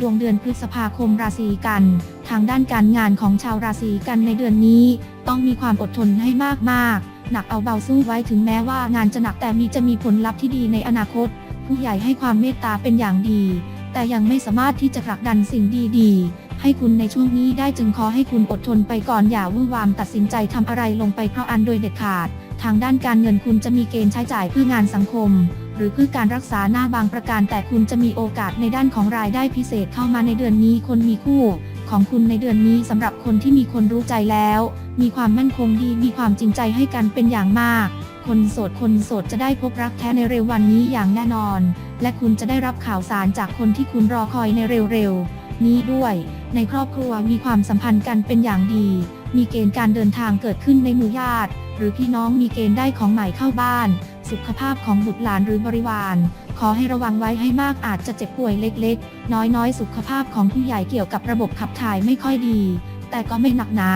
ดวงเดือนพฤษภาคมราศีกัน ทางด้านการงานของชาวราศีกันในเดือนนี้ ต้องมีความอดทนให้มากๆ หนักเอาเบาสู้ไว้ถึงแม้ว่างานจะหนักแต่มีจะมีผลลัพธ์ที่ดีในอนาคต ผู้ใหญ่ให้ความเมตตาเป็นอย่างดี แต่ยังไม่สามารถที่จะผลักดันสิ่งดีๆ ให้คุณในช่วงนี้ได้จึงขอให้คุณอดทนไปก่อนอย่าวุ่นวามตัดสินใจทำอะไรลงไปเพราะอันโดยเด็ดขาด ทางด้านการเงินคุณจะมีเกณฑ์ใช้จ่ายเพื่องานสังคม หรือเพื่อการรักษาหน้าบางประการแต่คุณจะมีโอกาสในด้านของรายได้พิเศษเข้ามาในเดือนนี้คนมีคู่ ของคุณในเดือนนี้สำหรับคนที่มีคนรู้ใจแล้ว มีความมั่นคงดีมีความจริงใจให้กันเป็นอย่างมาก คนโสดคนโสดจะได้พบรักแท้ในเร็ววันนี้อย่างแน่นอน และคุณจะได้รับข่าวสารจากคนที่คุณรอคอยในเร็วๆนี้ด้วย ในครอบครัวมีความสัมพันธ์กันเป็นอย่างดี มีเกณฑ์การเดินทางเกิดขึ้นในหมู่ญาติ หรือพี่น้องมีเกณฑ์ได้ของใหม่เข้าบ้าน สุขภาพของบุตรหลานหรือบริวาร ขอให้ระวังไว้ให้มากอาจจะเจ็บป่วยเล็กๆ น้อยๆ สุขภาพของผู้ใหญ่เกี่ยวกับระบบขับถ่ายไม่ค่อยดี แต่ก็ไม่หนักหนา